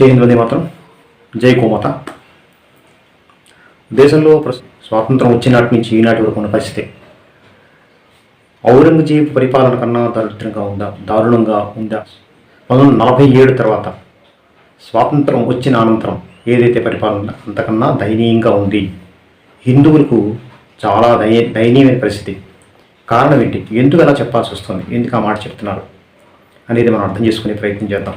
జై హింద్ వందే మాత్రం. జై గోమాత దేశంలో స్వాతంత్రం వచ్చినాటి నుంచి ఈనాటి వరకు ఉన్న పరిస్థితి. ఔరంగజేబు పరిపాలన కన్నా దరిద్రంగా ఉందా? దారుణంగా ఉందా? పంతొమ్మిది నలభై ఏడు తర్వాత స్వాతంత్రం వచ్చిన అనంతరం ఏదైతే పరిపాలన అంతకన్నా దయనీయంగా ఉంది. హిందువులకు చాలా దయ దయనీయమైన పరిస్థితి. కారణం ఏంటి? ఎందుకు అలా చెప్పాల్సి వస్తుంది? ఎందుకు ఆ మాట చెప్తున్నారు? అనేది మనం అర్థం చేసుకునే ప్రయత్నం చేద్దాం.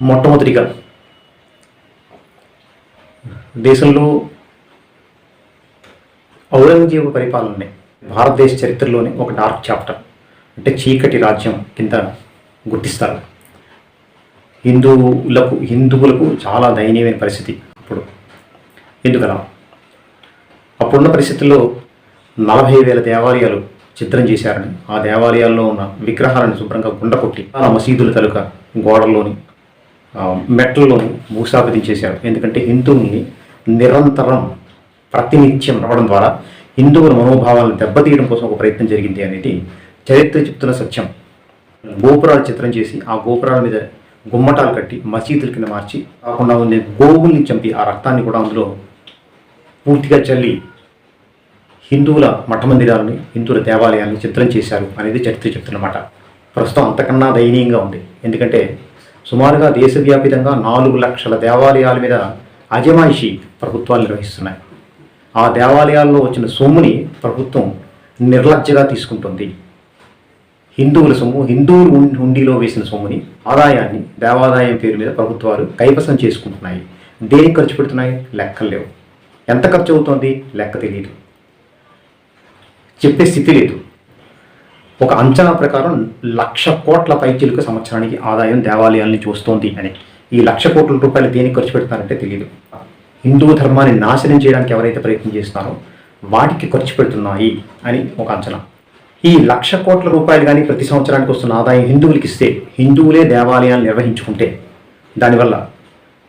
మొట్టమొదటిగా దేశంలో ఔరంగజేబు పరిపాలనని భారతదేశ చరిత్రలోనే ఒక డార్క్ చాప్టర్ అంటే చీకటి రాజ్యం కింద గుర్తిస్తారు. హిందువులకు హిందువులకు చాలా దయనీయమైన పరిస్థితి అప్పుడు. ఎందుకలా? అప్పుడున్న పరిస్థితుల్లో నలభై వేల దేవాలయాలు చిత్రం చేశారని ఆ దేవాలయాల్లో ఉన్న విగ్రహాలను శుభ్రంగా గుండకొట్టి ఆ మసీదుల తలుక గోడల్లోని మెట్లను మెట్లలోని చేశారు. ఎందుకంటే హిందువుల్ని నిరంతరం ప్రతినిత్యం రావడం ద్వారా హిందువుల మనోభావాలను దెబ్బతీయడం కోసం ఒక ప్రయత్నం జరిగింది అనేది చరిత్ర చెప్తున్న సత్యం. గోపురాలు చిత్రం చేసి ఆ గోపురాల మీద గుమ్మటాలు కట్టి మసీదుల కింద మార్చి కాకుండా ఉండే గోవుల్ని చంపి ఆ రక్తాన్ని కూడా అందులో పూర్తిగా చల్లి హిందువుల మఠమందిరాలని హిందువుల దేవాలయాన్ని చిత్రం చేశారు అనేది చరిత్ర చెప్తున్నమాట ప్రస్తుతం అంతకన్నా దయనీయంగా ఉంది. ఎందుకంటే సుమారుగా దేశవ్యాపితంగా నాలుగు లక్షల దేవాలయాల మీద అజమాయిషి ప్రభుత్వాలు నిర్వహిస్తున్నాయి. ఆ దేవాలయాల్లో వచ్చిన సొమ్ముని ప్రభుత్వం నిర్లజ్జగా తీసుకుంటుంది. హిందువుల సొమ్ము హిందువులు హుండీలో వేసిన సొమ్ముని ఆదాయాన్ని దేవాదాయం పేరు మీద ప్రభుత్వాలు కైవసం చేసుకుంటున్నాయి. దేనికి ఖర్చు పెడుతున్నాయి? లెక్కలు లేవు. ఎంత ఖర్చు అవుతోంది? లెక్క తెలియదు. చెప్పే స్థితి లేదు. ఒక అంచనా ప్రకారం లక్ష కోట్ల పైచీలకు సంవత్సరానికి ఆదాయం దేవాలయాల్ని చూస్తోంది అని. ఈ లక్ష కోట్ల రూపాయలు దేనికి ఖర్చు పెడతారంటే తెలియదు హిందూ ధర్మాన్ని నాశనం చేయడానికి ఎవరైతే ప్రయత్నం చేస్తున్నారో వాటికి ఖర్చు పెడుతున్నాయి అని ఒక అంచనా. ఈ లక్ష కోట్ల రూపాయలు కానీ ప్రతి సంవత్సరానికి వస్తున్న ఆదాయం హిందువులకి ఇస్తే హిందువులే దేవాలయాలు నిర్వహించుకుంటే దానివల్ల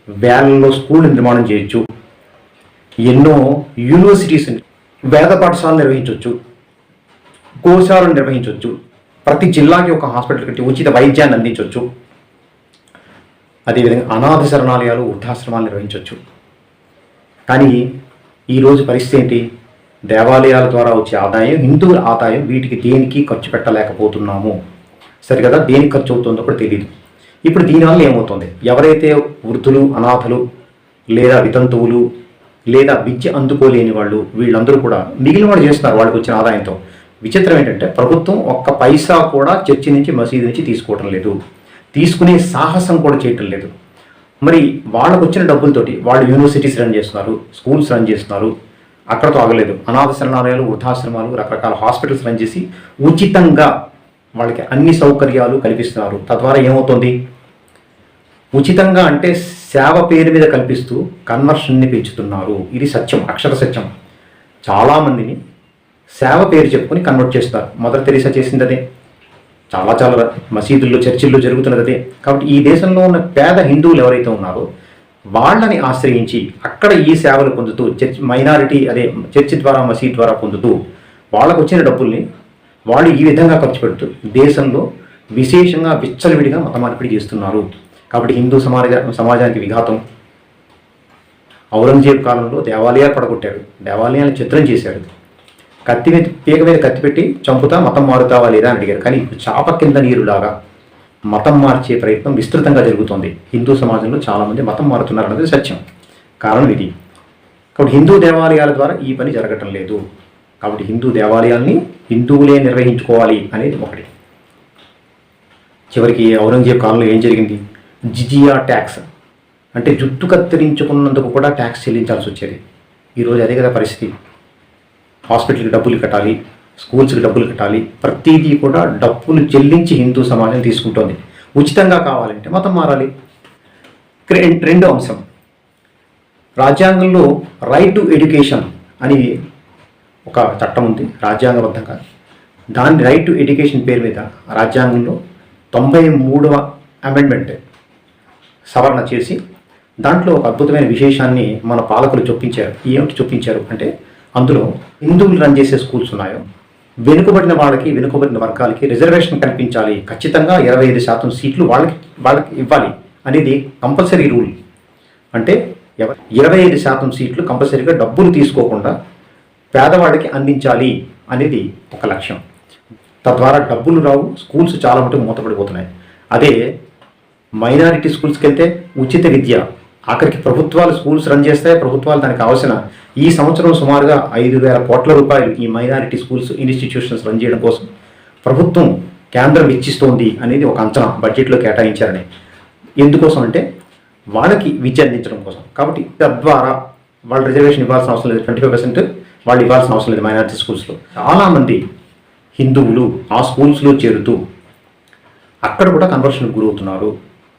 వేలల్లో స్కూల్ నిర్మాణం చేయొచ్చు ఎన్నో యూనివర్సిటీస్ వేద పాఠశాలలు నిర్వహించవచ్చు గోశాలను నిర్వహించవచ్చు ప్రతి జిల్లాకి ఒక హాస్పిటల్ కట్టి ఉచిత వైద్యాన్ని అందించవచ్చు అదేవిధంగా అనాథ శరణాలయాలు వృద్ధాశ్రమాలు నిర్వహించవచ్చు కానీ ఈరోజు పరిస్థితి ఏంటి? దేవాలయాల ద్వారా వచ్చే ఆదాయం హిందువుల ఆదాయం వీటికి దేనికి ఖర్చు పెట్టలేకపోతున్నాము? సరే కదా దేనికి ఖర్చు అవుతుందో కూడా తెలియదు ఇప్పుడు దీనివల్ల ఏమవుతుంది? ఎవరైతే వృద్ధులు అనాథలు లేదా వితంతువులు లేదా విద్య అందుకోలేని వాళ్ళు వీళ్ళందరూ కూడా మిగిలిన వాళ్ళు చేస్తున్నారు వాళ్ళకి వచ్చిన ఆదాయంతో. విచిత్రం ఏంటంటే ప్రభుత్వం ఒక్క పైసా కూడా చర్చి నుంచి మసీదు నుంచి తీసుకోవటం లేదు. తీసుకునే సాహసం కూడా చేయటం లేదు. మరి వాళ్ళకు వచ్చిన డబ్బులతోటి వాళ్ళు యూనివర్సిటీస్ రన్ చేస్తున్నారు స్కూల్స్ రన్ చేస్తున్నారు అక్కడతో ఆగలేదు. అనాథ శరణాలయాలు వృద్ధాశ్రమాలు రకరకాల హాస్పిటల్స్ రన్ చేసి ఉచితంగా వాళ్ళకి అన్ని సౌకర్యాలు కల్పిస్తున్నారు. తద్వారా ఏమవుతుంది? ఉచితంగా అంటే సేవ పేరు మీద కల్పిస్తూ కన్వర్షన్ని పెంచుతున్నారు. ఇది సత్యం అక్షర సత్యం. చాలామందిని సేవ పేరు చెప్పుకొని కన్వర్ట్ చేస్తారు. మదర్ తెరీసా చేసింది అదే చాలా చాలా మసీదుల్లో చర్చిల్లో జరుగుతున్నది అదే కాబట్టి ఈ దేశంలో ఉన్న పేద హిందువులు ఎవరైతే ఉన్నారో వాళ్ళని ఆశ్రయించి అక్కడ ఈ సేవలు పొందుతూ చర్చ్ మైనారిటీ అదే చర్చి ద్వారా మసీద్ ద్వారా పొందుతూ వాళ్ళకు వచ్చిన డబ్బుల్ని వాళ్ళు ఈ విధంగా ఖర్చు పెడుతూ దేశంలో విశేషంగా విచ్చలవిడిగా మత మార్పిడి చేస్తున్నారు. కాబట్టి హిందూ సమాజ సమాజానికి విఘాతం. ఔరంగజేబ్ కాలంలో దేవాలయాలు పడగొట్టాడు దేవాలయాలను చిత్రం చేశాడు కత్తి మీద పీక మీద కత్తి పెట్టి చంపుతా మతం మారుతావా లేదా అని అడిగారు. కానీ ఇప్పుడు చాప కింద నీరులాగా మతం మార్చే ప్రయత్నం విస్తృతంగా జరుగుతోంది. హిందూ సమాజంలో చాలామంది మతం మారుతున్నారు అన్నది సత్యం. కారణం ఇది. కాబట్టి హిందూ దేవాలయాల ద్వారా ఈ పని జరగటం లేదు. కాబట్టి హిందూ దేవాలయాల్ని హిందువులే నిర్వహించుకోవాలి అనేది ఒకటి. చివరికి ఔరంగజేబ్ కాలంలో ఏం జరిగింది? జిజియా ట్యాక్స్. అంటే జుట్టు కత్తిరించుకున్నందుకు కూడా ట్యాక్స్ చెల్లించాల్సి వచ్చేది. ఈరోజు అదే కదా పరిస్థితి. హాస్పిటల్కి డబ్బులు కట్టాలి స్కూల్స్కి డబ్బులు కట్టాలి ప్రతిదీ కూడా డబ్బులు చెల్లించి హిందూ సమాజం తీసుకుంటోంది. ఉచితంగా కావాలంటే మతం మారాలి. రెండో అంశం. రాజ్యాంగంలో రైట్ టు ఎడ్యుకేషన్ అని ఒక చట్టం ఉంది రాజ్యాంగబద్ధంగా. దాని రైట్ టు ఎడ్యుకేషన్ పేరు మీద రాజ్యాంగంలో తొంభై మూడవ అమెండ్మెంట్ సవరణ చేసి దాంట్లో ఒక అద్భుతమైన విశేషాన్ని మన పాలకులు చొప్పించారు. ఏమిటి చొప్పించారు అంటే అందులో హిందువులు రన్ చేసే స్కూల్స్ ఉన్నాయో వెనుకబడిన వాళ్ళకి వెనుకబడిన వర్గాలకి రిజర్వేషన్ కల్పించాలి. ఖచ్చితంగా ఇరవై ఐదు శాతం సీట్లు వాళ్ళకి వాళ్ళకి ఇవ్వాలి అనేది కంపల్సరీ రూల్ అంటే ఎవ- ఇరవై ఐదు శాతం సీట్లు కంపల్సరీగా డబ్బులు తీసుకోకుండా పేదవాడికి అందించాలి అనేది ఒక లక్ష్యం. తద్వారా డబ్బులు రావు స్కూల్స్ చాలా మటుకు మూతపడిపోతున్నాయి. అదే మైనారిటీ స్కూల్స్కి వెళ్తే ఉచిత విద్య ఆఖరికి ప్రభుత్వాలు స్కూల్స్ రన్ చేస్తే ప్రభుత్వాలు దానికి కావాల్సిన ఈ సంవత్సరం సుమారుగా ఐదు వేల కోట్ల రూపాయలు ఈ మైనారిటీ స్కూల్స్ ఇన్స్టిట్యూషన్స్ రన్ చేయడం కోసం ప్రభుత్వం కేంద్రం ఇచ్చిస్తోంది అనేది ఒక అంచనా బడ్జెట్లో కేటాయించారని. ఎందుకోసం అంటే వాళ్ళకి విద్య అందించడం కోసం. కాబట్టి తద్వారా వాళ్ళు రిజర్వేషన్ ఇవ్వాల్సిన అవసరం లేదు. ట్వంటీ ఫైవ్ పర్సెంట్ వాళ్ళు ఇవ్వాల్సిన అవసరం లేదు మైనారిటీ స్కూల్స్లో. చాలామంది హిందువులు ఆ స్కూల్స్లో చేరుతూ అక్కడ కూడా కన్వర్షన్కి గురవుతున్నారు.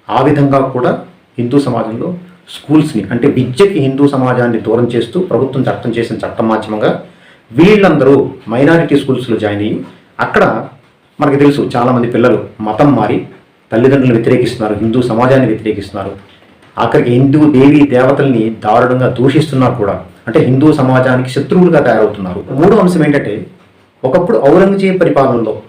ఆ విధంగా కూడా హిందూ సమాజంలో స్కూల్స్ని అంటే విద్యకి హిందూ సమాజాన్ని దూరం చేస్తూ ప్రభుత్వం చట్టం చేసిన చట్టం మాధ్యమంగా వీళ్ళందరూ మైనారిటీ స్కూల్స్లో జాయిన్ అయ్యి అక్కడ మనకు తెలుసు చాలామంది పిల్లలు మతం మారి తల్లిదండ్రులను వ్యతిరేకిస్తున్నారు హిందూ సమాజాన్ని వ్యతిరేకిస్తున్నారు. ఆఖరికి హిందూ దేవీ దేవతల్ని దారుణంగా దూషిస్తున్నారు కూడా. అంటే హిందూ సమాజానికి శత్రువులుగా తయారవుతున్నారు. మూడో అంశం ఏంటంటే ఒకప్పుడు ఔరంగజేబ్ పరిపాలనలో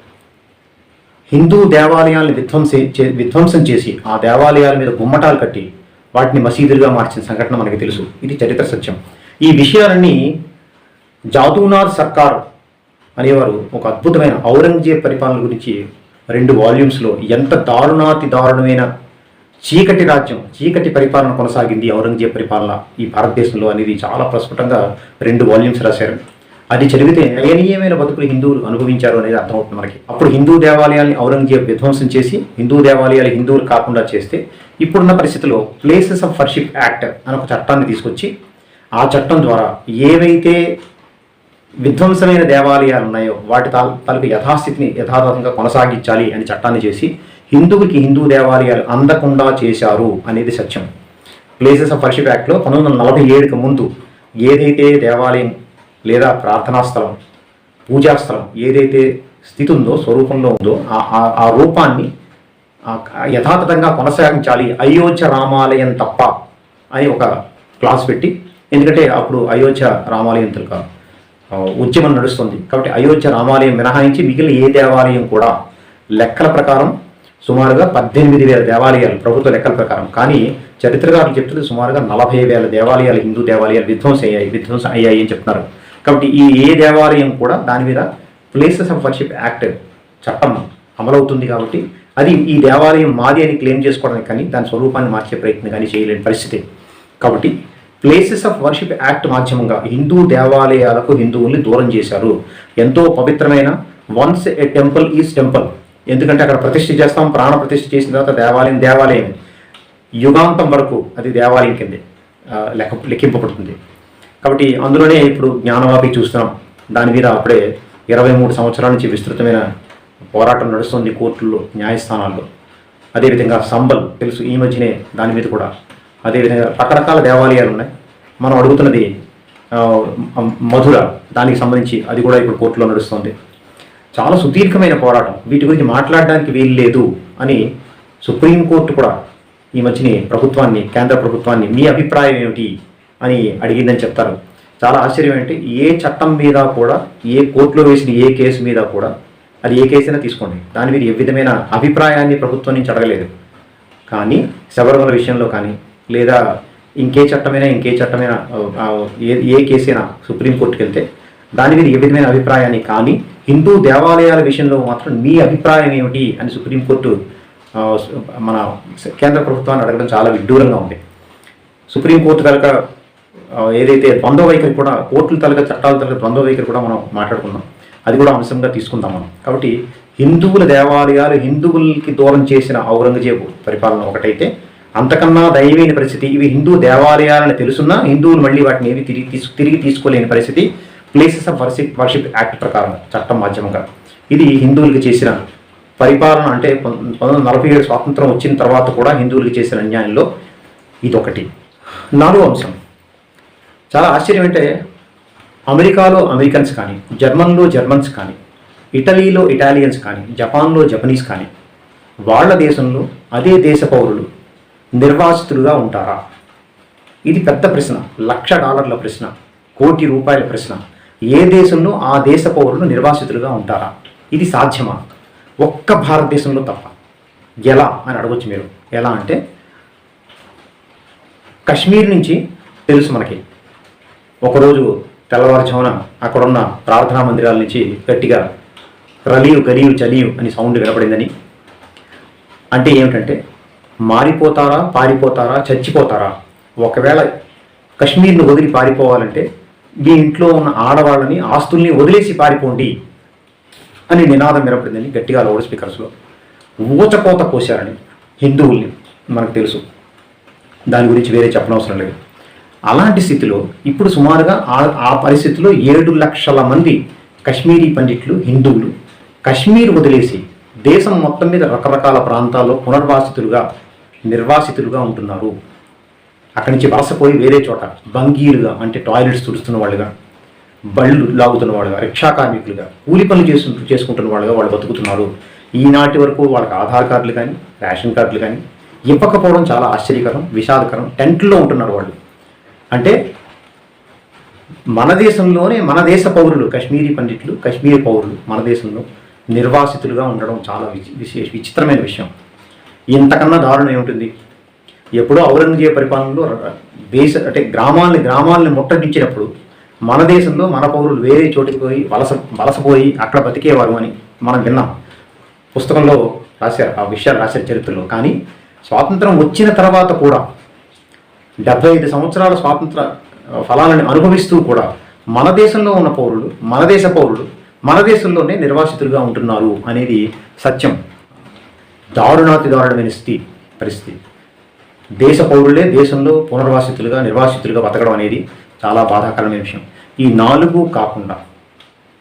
హిందూ దేవాలయాలను విధ్వంసే చే- విధ్వంసం చేసి ఆ దేవాలయాల మీద గుమ్మటాలు కట్టి వాటిని మసీదులుగా మార్చిన సంఘటన మనకి తెలుసు. ఇది చరిత్ర సత్యం. ఈ విషయాలన్నీ జాదూనాథ్ సర్కార్ అనేవారు ఒక అద్భుతమైన ఔరంగజేబ్ పరిపాలన గురించి రెండు వాల్యూమ్స్లో ఎంత దారుణాతి దారుణమైన చీకటి రాజ్యం చీకటి పరిపాలన కొనసాగింది ఔరంగజేబ్ పరిపాలన ఈ భారతదేశంలో అనేది చాలా ప్రస్ఫుటంగా రెండు వాల్యూమ్స్ రాశారు. అది చదివితే దయనీయమైన బతుకులు హిందువులు అనుభవించారు అనేది అర్థమవుతుంది మనకి. అప్పుడు హిందూ దేవాలయాల్ని ఔరంగజేబ్ విధ్వంసం చేసి హిందూ దేవాలయాలు హిందువులు కాకుండా చేస్తే ఇప్పుడున్న పరిస్థితిలో ప్లేసెస్ ఆఫ్ వర్షిప్ యాక్ట్ అని ఒక చట్టాన్ని తీసుకొచ్చి ఆ చట్టం ద్వారా ఏవైతే విధ్వంసమైన దేవాలయాలు ఉన్నాయో వాటి తాలూ తాలూకు యథాస్థితిని యథాతథంగా కొనసాగించాలి అని చట్టాన్ని చేసి హిందువుకి హిందూ దేవాలయాలు అందకుండా చేశారు అనేది సత్యం. ప్లేసెస్ ఆఫ్ వర్షిప్ యాక్ట్లో పంతొమ్మిది వందల నలభై ఏడుకి ముందు ఏదైతే దేవాలయం లేదా ప్రార్థనా స్థలం పూజా స్థలం ఏదైతే స్థితి ఉందో స్వరూపంలో ఉందో ఆ- ఆ- రూపాన్ని యథాతథంగా కొనసాగించాలి. అయోధ్య రామాలయం తప్ప అని ఒక క్లాస్ పెట్టి ఎందుకంటే అప్పుడు అయోధ్య రామాలయం తెలుక ఉద్యమం నడుస్తుంది. కాబట్టి అయోధ్య రామాలయం మినహాయించి మిగిలిన ఏ దేవాలయం కూడా లెక్కల ప్రకారం సుమారుగా పద్దెనిమిది వేల దేవాలయాలు ప్రభుత్వ లెక్కల ప్రకారం. కానీ చరిత్రకారులు చెప్తుంది సుమారుగా నలభై వేల దేవాలయాలు హిందూ దేవాలయాలు విధ్వంసం అయ్యాయి విధ్వంసం అయ్యాయి అని చెప్తున్నారు. కాబట్టి ఈ ఏ దేవాలయం కూడా దాని మీద ప్లేసెస్ ఆఫ్ వర్షిప్ యాక్ట్ చట్టం అమలవుతుంది కాబట్టి అది ఈ దేవాలయం మాది అని క్లెయిమ్ చేసుకోవడానికి కానీ దాని స్వరూపాన్ని మార్చే ప్రయత్నం కానీ చేయలేని పరిస్థితి. కాబట్టి ప్లేసెస్ ఆఫ్ వర్షిప్ యాక్ట్ మాధ్యమంగా హిందూ దేవాలయాలకు హిందువుల్ని దూరం చేశారు. ఎంతో పవిత్రమైన once a temple is temple ఎందుకంటే అక్కడ ప్రతిష్ఠ చేస్తాం ప్రాణ ప్రతిష్ఠ చేసిన తర్వాత దేవాలయం దేవాలయం. యుగాంతం వరకు అది దేవాలయం కింద లెక్క లెక్కింపబడుతుంది. కాబట్టి అందులోనే ఇప్పుడు జ్ఞానవాపి చూస్తున్నాం. దాని మీద అప్పుడే ఇరవై మూడు సంవత్సరాల నుంచి విస్తృతమైన పోరాటం నడుస్తుంది కోర్టుల్లో న్యాయస్థానాల్లో. అదేవిధంగా సంబల్ తెలుసు ఈ మధ్యనే దాని మీద కూడా. అదేవిధంగా రకరకాల దేవాలయాలు ఉన్నాయి. మనం అడుగుతున్నది మధుర దానికి సంబంధించి అది కూడా ఇప్పుడు కోర్టులో నడుస్తుంది. చాలా సుదీర్ఘమైన పోరాటం. వీటి గురించి మాట్లాడడానికి వీలు లేదు అని సుప్రీంకోర్టు కూడా ఈ మధ్యనే ప్రభుత్వాన్ని కేంద్ర ప్రభుత్వాన్ని మీ అభిప్రాయం ఏమిటి? అని అడిగిందని చెప్తారు. చాలా ఆశ్చర్యం ఏంటి? ఏ చట్టం మీద కూడా ఏ కోర్టులో వేసిన ఏ కేసు మీద కూడా అది ఏ కేసు అయినా తీసుకోండి. దాని మీద ఏ విధమైన అభిప్రాయాన్ని ప్రభుత్వం నుంచి అడగలేదు. కానీ శబరిమల విషయంలో కానీ లేదా ఇంకే చట్టమైనా ఇంకే చట్టమైనా ఏ ఏ కేసు అయినా సుప్రీంకోర్టుకి వెళ్తే దాని మీద ఏ విధమైన అభిప్రాయాన్ని కానీ హిందూ దేవాలయాల విషయంలో మాత్రం మీ అభిప్రాయం ఏమిటి అని సుప్రీంకోర్టు మన కేంద్ర ప్రభుత్వాన్ని అడగడం చాలా విడ్డూరంగా ఉంది. సుప్రీంకోర్టు కనుక ఏదైతే ద్వంద్వ వైఖరి కూడా కోర్టుల తలక చట్టాల తలక ద్వంద్వ వైఖరి కూడా మనం మాట్లాడుకుందాం అది కూడా అంశంగా తీసుకుందాం మనం. కాబట్టి హిందువుల దేవాలయాలు హిందువులకి దూరం చేసిన ఔరంగజేబు పరిపాలన ఒకటైతే అంతకన్నా దైవైన పరిస్థితి ఇవి హిందూ దేవాలయాలని తెలుసున్నా హిందువులు మళ్ళీ వాటిని ఏవి తిరిగి తీసు తిరిగి తీసుకోలేని పరిస్థితి places of worship worship act ప్రకారం చట్టం మాధ్యమంగా. ఇది హిందువులకి చేసిన పరిపాలన అంటే పంతొమ్మిది వందల నలభై ఏడు స్వాతంత్రం వచ్చిన తర్వాత కూడా హిందువులకి చేసిన అన్యాయంలో ఇదొకటి. నాలుగో అంశం. చాలా ఆశ్చర్యం అంటే అమెరికాలో అమెరికన్స్ కానీ జర్మన్లో జర్మన్స్ కానీ ఇటలీలో ఇటాలియన్స్ కానీ జపాన్లో జపనీస్ కానీ వాళ్ళ దేశంలో అదే దేశ పౌరులు నిర్వాసితులుగా ఉంటారా? ఇది పెద్ద ప్రశ్న లక్ష డాలర్ల ప్రశ్న కోటి రూపాయల ప్రశ్న. ఏ దేశంలో ఆ దేశ పౌరులు నిర్వాసితులుగా ఉంటారా? ఇది సాధ్యమా? ఒక్క భారతదేశంలో తప్ప. ఎలా అని అడగొచ్చు మీరు. ఎలా అంటే కశ్మీర్ నుంచి తెలుసు మనకి. ఒకరోజు తెల్లవారుజామున అక్కడున్న ప్రార్థనా మందిరాల నుంచి గట్టిగా రలియు గలియు చలియు అని సౌండ్ వినపడిందని. అంటే ఏమిటంటే మారిపోతారా పారిపోతారా చచ్చిపోతారా? ఒకవేళ కశ్మీర్ను వదిలి పారిపోవాలంటే మీ ఇంట్లో ఉన్న ఆడవాళ్ళని ఆస్తుల్ని వదిలేసి పారిపోండి అని నినాదం వినపడిందని గట్టిగా లౌడ్ స్పీకర్స్లో ఊచకోత కోశారని హిందువుల్ని మనకు తెలుసు. దాని గురించి వేరే చెప్పనవసరం లేదు. అలాంటి స్థితిలో ఇప్పుడు సుమారుగా ఆ ఆ పరిస్థితిలో ఏడు లక్షల మంది కశ్మీరీ పండిట్లు హిందువులు కశ్మీర్ వదిలేసి దేశం మొత్తం మీద రకరకాల ప్రాంతాల్లో పునర్వాసితులుగా నిర్వాసితులుగా ఉంటున్నారు. అక్కడి నుంచి వలసపోయి వేరే చోట బంగీలుగా అంటే టాయిలెట్స్ తుడుస్తున్న వాళ్ళుగా బళ్ళు లాగుతున్న వాళ్ళుగా రిక్షా కార్మికులుగా కూలి పనులు చేసు చేసుకుంటున్న వాళ్ళుగా వాళ్ళు బతుకుతున్నారు. ఈనాటి వరకు వాళ్ళకి ఆధార్ కార్డులు కానీ రేషన్ కార్డులు కానీ ఇవ్వకపోవడం చాలా ఆశ్చర్యకరం విషాదకరం. టెంట్లో ఉంటున్నారు వాళ్ళు. అంటే మన దేశంలోనే మన దేశ పౌరులు కశ్మీరీ పండితులు కశ్మీరీ పౌరులు మన దేశంలో నిర్వాసితులుగా ఉండడం చాలా విశేష విచిత్రమైన విషయం. ఇంతకన్నా దారుణం ఏముంటుంది? ఎప్పుడో ఔరంగజేబు పరిపాలనలో దేశ అంటే గ్రామాలని గ్రామాలని ముట్టడించినప్పుడు మన దేశంలో మన పౌరులు వేరే చోటికి పోయి వలస వలసపోయి అక్కడ బతికేవారు అని మనం విన్నాం. పుస్తకంలో రాశారు ఆ విషయాలు రాశారు చరిత్రలో. కానీ స్వాతంత్రం వచ్చిన తర్వాత కూడా డెబ్బై ఐదు సంవత్సరాల స్వాతంత్ర ఫలాలను అనుభవిస్తూ కూడా మన దేశంలో ఉన్న పౌరులు మన దేశ పౌరులు మన దేశంలోనే నిర్వాసితులుగా ఉంటున్నారు అనేది సత్యం. దారుణాతి దారుణమైన స్థితి పరిస్థితి. దేశ పౌరులే దేశంలో పునర్వాసితులుగా నిర్వాసితులుగా బతకడం అనేది చాలా బాధాకరమైన విషయం. ఈ నాలుగు కాకుండా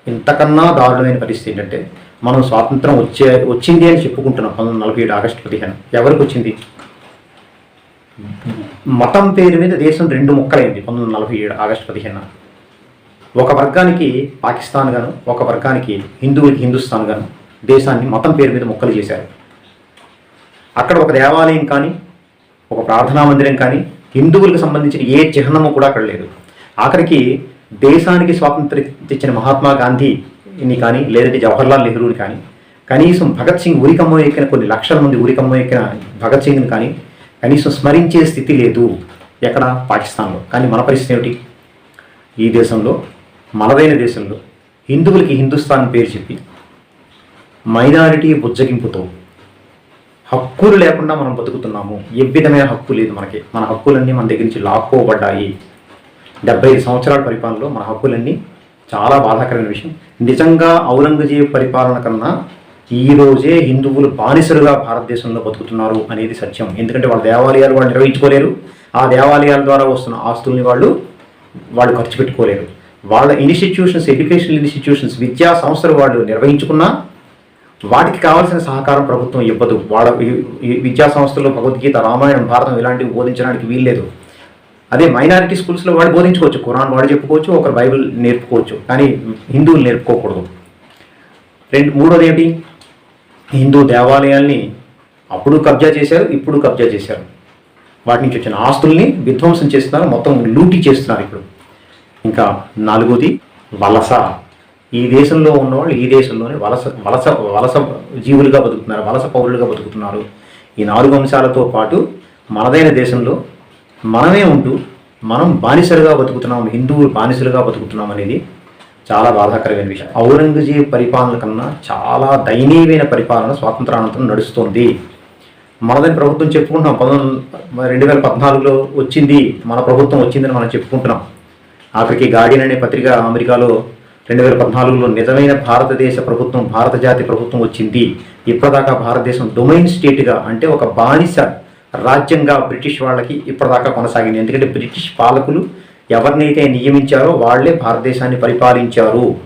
ఇంతకన్నా దారుణమైన పరిస్థితి ఏంటంటే మనం స్వాతంత్రం వచ్చే వచ్చింది అని చెప్పుకుంటున్నాం పంతొమ్మిది వందల నలభై ఏడు ఆగస్టు పదిహేను. ఎవరికి వచ్చింది? మతం పేరు మీద దేశం రెండు ముక్కలైంది పంతొమ్మిది వందల నలభై ఏడు ఆగస్టు పదిహేను ఒక వర్గానికి పాకిస్తాన్ గాను ఒక వర్గానికి హిందువులకి హిందుస్థాన్ గాను దేశాన్ని మతం పేరు మీద ముక్కలు చేశారు. అక్కడ ఒక దేవాలయం కానీ ఒక ప్రార్థనా మందిరం కానీ హిందువులకు సంబంధించిన ఏ చిహ్నము కూడా అక్కడ లేదు. ఆఖరికి దేశానికి స్వాతంత్రం తెచ్చిన మహాత్మా గాంధీని కానీ లేదంటే జవహర్లాల్ నెహ్రూని కానీ కనీసం భగత్ సింగ్ ఉరికమ్మ ఎక్కిన కొన్ని లక్షల మంది ఉరికమ్మ ఎక్కిన భగత్ సింగ్ని కానీ కనీసం స్మరించే స్థితి లేదు ఎక్కడ? పాకిస్తాన్లో. కానీ మన పరిస్థితి ఏమిటి? ఈ దేశంలో మనదైన దేశంలో హిందువులకి హిందుస్థాన్ పేరు చెప్పి మైనారిటీ బుజ్జగింపుతో హక్కులు లేకుండా మనం బతుకుతున్నాము. ఏ విధమైన హక్కు లేదు మనకి. మన హక్కులన్నీ మన దగ్గర నుంచి లాక్కోబడ్డాయి. డెబ్బై ఐదు సంవత్సరాల పరిపాలనలో మన హక్కులన్నీ చాలా బాధాకరమైన విషయం. నిజంగా ఔరంగజేబు పరిపాలన కన్నా ఈ రోజే హిందువులు బానిసలుగా భారతదేశంలో బతుకుతున్నారు అనేది సత్యం. ఎందుకంటే వాళ్ళ దేవాలయాలు వాళ్ళు నిర్వహించుకోలేరు. ఆ దేవాలయాల ద్వారా వస్తున్న ఆస్తుల్ని వాళ్ళు వాళ్ళు ఖర్చు పెట్టుకోలేరు. వాళ్ళ ఇన్స్టిట్యూషన్స్ ఎడ్యుకేషనల్ ఇన్స్టిట్యూషన్స్ విద్యా సంస్థలు వాళ్ళు నిర్వహించుకున్నా వాటికి కావాల్సిన సహకారం ప్రభుత్వం ఇవ్వదు. వాళ్ళ విద్యా సంస్థల్లో భగవద్గీత రామాయణం భారతం ఇలాంటివి బోధించడానికి వీల్లేదు. అదే మైనారిటీ స్కూల్స్లో వాడు బోధించుకోవచ్చు. కురాన్ వాడు చెప్పుకోవచ్చు ఒకరు బైబిల్ నేర్పుకోవచ్చు. కానీ హిందువులు నేర్పుకోకూడదు. రెండు మూడోది ఏంటి? హిందూ దేవాలయాల్ని అప్పుడు కబ్జా చేశారు ఇప్పుడు కబ్జా చేశారు. వాటి నుంచి వచ్చిన ఆస్తుల్ని విధ్వంసం చేస్తున్నారు మొత్తం లూటీ చేస్తున్నారు ఇప్పుడు. ఇంకా నాలుగోది వలస. ఈ దేశంలో ఉన్నవాళ్ళు ఈ దేశంలోనే వలస వలస వలస జీవులుగా బతుకుతున్నారు వలస పౌరులుగా బతుకుతున్నారు. ఈ నాలుగు అంశాలతో పాటు మనదైన దేశంలో మనమే ఉంటూ మనం బానిసలుగా బతుకుతున్నాం హిందువులు బానిసలుగా బతుకుతున్నాం అనేది చాలా బాధాకరమైన విషయం. ఔరంగజేబ్ పరిపాలన కన్నా చాలా దయనీయమైన పరిపాలన స్వాతంత్రానంతరం నడుస్తుంది. మనదని ప్రభుత్వం చెప్పుకుంటున్నాం. పంతొమ్మిది రెండు వేల పద్నాలుగులో వచ్చింది. మన ప్రభుత్వం వచ్చిందని మనం చెప్పుకుంటున్నాం. ఆఖరికి గార్డియన్ అనే పత్రిక అమెరికాలో రెండు వేల పద్నాలుగులో నిజమైన భారతదేశ ప్రభుత్వం భారత జాతి ప్రభుత్వం వచ్చింది. ఇప్పటిదాకా భారతదేశం డొమైన్ స్టేట్గా అంటే ఒక బానిస రాజ్యంగా బ్రిటిష్ వాళ్ళకి ఇప్పటిదాకా కొనసాగింది. ఎందుకంటే బ్రిటిష్ పాలకులు ఎవరినైతే నియమించారో వాళ్ళే భారతదేశాన్ని పరిపాలించారు.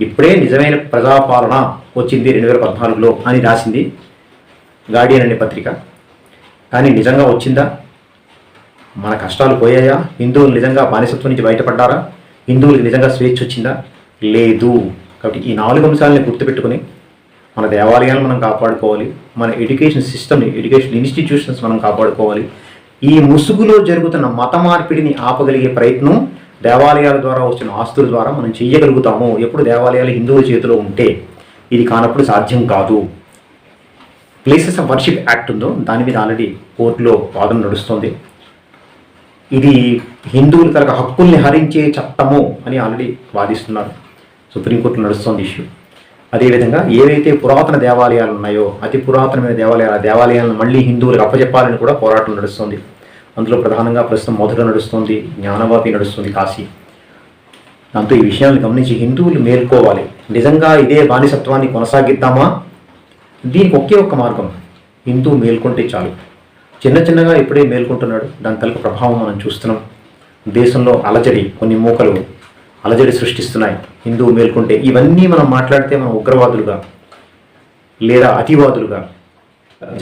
ఇప్పుడే నిజమైన ప్రజాపాలన వచ్చింది రెండు వేల పద్నాలుగులో అని రాసింది గార్డియన్ అనే పత్రిక. కానీ నిజంగా వచ్చిందా? మన కష్టాలు పోయాయా? హిందువులు నిజంగా బానిసత్వం నుంచి బయటపడ్డారా? హిందువులకు నిజంగా స్వేచ్ఛ వచ్చిందా? లేదు. కాబట్టి ఈ నాలుగు అంశాలని గుర్తుపెట్టుకుని మన దేవాలయాలను మనం కాపాడుకోవాలి. మన ఎడ్యుకేషన్ సిస్టమ్ని ఎడ్యుకేషన్ ఇన్స్టిట్యూషన్స్ మనం కాపాడుకోవాలి. ఈ ముసుగులో జరుగుతున్న మత మార్పిడిని ఆపగలిగే ప్రయత్నం దేవాలయాల ద్వారా వచ్చిన ఆస్తుల ద్వారా మనం చెయ్యగలుగుతాము. ఎప్పుడు దేవాలయాలు హిందువుల చేతిలో ఉంటే ఇది కానప్పుడు సాధ్యం కాదు. ప్లేసెస్ ఆఫ్ వర్షిప్ యాక్ట్ ఉందో దాని మీద ఆల్రెడీ కోర్టులో వాదన నడుస్తుంది. ఇది హిందువుల తరగ హక్కుల్ని హరించే చట్టము అని ఆల్రెడీ వాదిస్తున్నారు. సుప్రీంకోర్టులో నడుస్తుంది ఇష్యూ అదేవిధంగా ఏవైతే పురాతన దేవాలయాలు ఉన్నాయో అతి పురాతనమైన దేవాలయాలు దేవాలయాలను మళ్ళీ హిందువులకు అప్పచెప్పాలని కూడా పోరాటం నడుస్తుంది. అందులో ప్రధానంగా ప్రస్తుతం మధుర నడుస్తుంది జ్ఞానవాపి నడుస్తుంది కాశీ. దాంతో ఈ విషయాలను గమనించి హిందువులు మేల్కోవాలి. నిజంగా ఇదే బానిసత్వాన్ని కొనసాగిద్దామా? దీనికి ఒకే ఒక్క మార్గం హిందూ మేల్కొంటే చాలు. చిన్న చిన్నగా ఇప్పుడే మేల్కొంటున్నాడు. దాని తలక ప్రభావం మనం చూస్తున్నాం. దేశంలో అలజడి కొన్ని మూకలు అలజడి సృష్టిస్తున్నాయి. హిందువు మేల్కొంటే ఇవన్నీ మనం మాట్లాడితే మనం ఉగ్రవాదులుగా లేదా అతివాదులుగా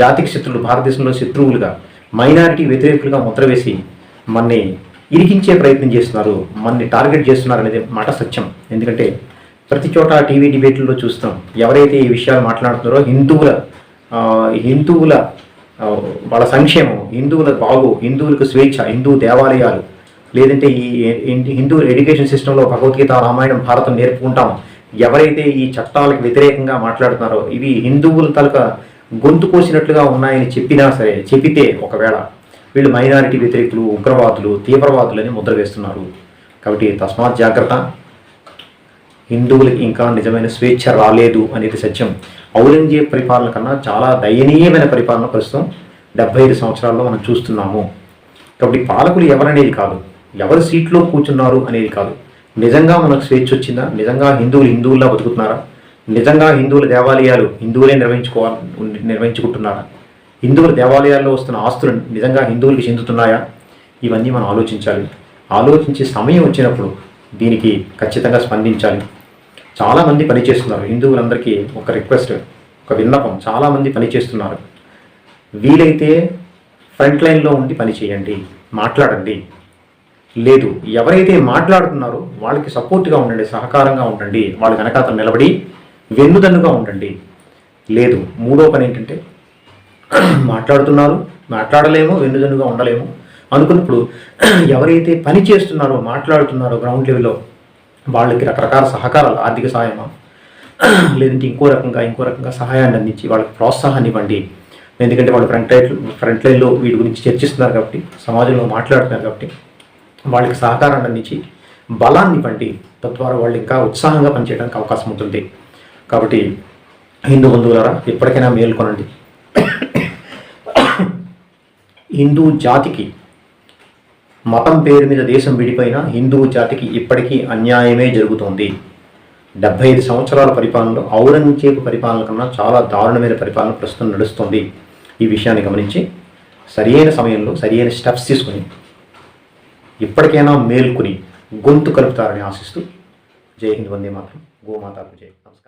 జాతికి శత్రువులు భారతదేశంలో శత్రువులుగా మైనారిటీ వ్యతిరేకులుగా ముద్ర వేసి మన్ని ఇరికించే ప్రయత్నం చేస్తున్నారు మన్ని టార్గెట్ చేస్తున్నారు అనేది మాట సత్యం. ఎందుకంటే ప్రతి చోట టీవీ డిబేట్లలో చూస్తాం ఎవరైతే ఈ విషయాలు మాట్లాడుతున్నారో హిందువుల హిందువుల వాళ్ళ సంక్షేమం హిందువుల బాగు హిందువులకు స్వేచ్ఛ హిందూ దేవాలయాలు లేదంటే ఈ హిందూ ఎడ్యుకేషన్ సిస్టంలో భగవద్గీత రామాయణం భారతం నేర్పుకుంటాం. ఎవరైతే ఈ చట్టాలకు వ్యతిరేకంగా మాట్లాడుతున్నారో ఇవి హిందువుల తలక గొంతు కోసినట్లుగా ఉన్నాయని చెప్పినా సరే చెప్పితే ఒకవేళ వీళ్ళు మైనారిటీ వ్యతిరేకులు ఉగ్రవాదులు తీవ్రవాదులని ముద్ర వేస్తున్నారు. కాబట్టి తస్మాత్ జాగ్రత్త. హిందువులకి ఇంకా నిజమైన స్వేచ్ఛ రాలేదు అనేది సత్యం. ఔరంగజేబ్ పరిపాలన కన్నా చాలా దయనీయమైన పరిపాలన ప్రస్తుతం డెబ్బై ఐదు సంవత్సరాల్లో మనం చూస్తున్నాము. కాబట్టి పాలకులు ఎవరనేది కాదు. ఎవరు సీట్లో కూర్చున్నారు అనేది కాదు. నిజంగా మనకు స్వేచ్ఛ వచ్చిందా? నిజంగా హిందువులు హిందువుల్లా బతుకుతున్నారా? నిజంగా హిందువుల దేవాలయాలు హిందువులే నిర్వహించుకోవాలి నిర్వహించుకుంటున్నారా? హిందువుల దేవాలయాల్లో వస్తున్న ఆస్తులు నిజంగా హిందువులకు చెందుతున్నాయా? ఇవన్నీ మనం ఆలోచించాలి. ఆలోచించే సమయం వచ్చినప్పుడు దీనికి ఖచ్చితంగా స్పందించాలి. చాలామంది పనిచేస్తున్నారు. హిందువులందరికీ ఒక రిక్వెస్ట్ ఒక విన్నపం. చాలామంది పనిచేస్తున్నారు. వీలైతే ఫ్రంట్ లైన్లో ఉండి పని చేయండి. మాట్లాడండి. లేదు. ఎవరైతే మాట్లాడుతున్నారో వాళ్ళకి సపోర్ట్గా ఉండండి సహకారంగా ఉండండి వాళ్ళ వెనకాత నిలబడి వెన్నుదన్నుగా ఉండండి. లేదు. మూడో పని ఏంటంటే మాట్లాడుతున్నారు మాట్లాడలేము వెన్నుదన్నుగా ఉండలేము. అనుకున్నప్పుడు ఎవరైతే పని చేస్తున్నారో మాట్లాడుతున్నారో గ్రౌండ్ లెవెల్లో వాళ్ళకి రకరకాల సహకారాలు ఆర్థిక సహాయమా? లేదంటే ఇంకో రకంగా ఇంకో రకంగా సహాయాన్ని అందించి వాళ్ళకి ప్రోత్సాహాన్ని ఇవ్వండి. ఎందుకంటే వాళ్ళు ఫ్రంట్ లైన్ ఫ్రంట్ లైన్లో వీటి గురించి చర్చిస్తున్నారు కాబట్టి సమాజంలో మాట్లాడుతున్నారు కాబట్టి వాళ్ళకి సహకారాన్ని అందించి బలాన్ని ఇవ్వండి తద్వారా వాళ్ళు ఇంకా ఉత్సాహంగా పనిచేయడానికి అవకాశం ఉంటుంది. కాబట్టి హిందూ బంధువులారా ఎప్పటికైనా మేల్కొనండి. హిందూ జాతికి మతం పేరు మీద దేశం విడిపోయిన హిందూ జాతికి ఇప్పటికీ అన్యాయమే జరుగుతోంది. డెబ్బై ఐదు సంవత్సరాల పరిపాలనలో ఔరంగజేబు పరిపాలన కన్నా చాలా దారుణమైన పరిపాలన ప్రస్తుతం నడుస్తుంది. ఈ విషయాన్ని గమనించి సరియైన సమయంలో సరియైన స్టెప్స్ తీసుకుని ఇప్పటికైనా మేల్కొని గొంతు కలుపుతారని ఆశిస్తూ జై హింద్ వందే మాత్రం. గోమాతాకు జై నమస్కారం.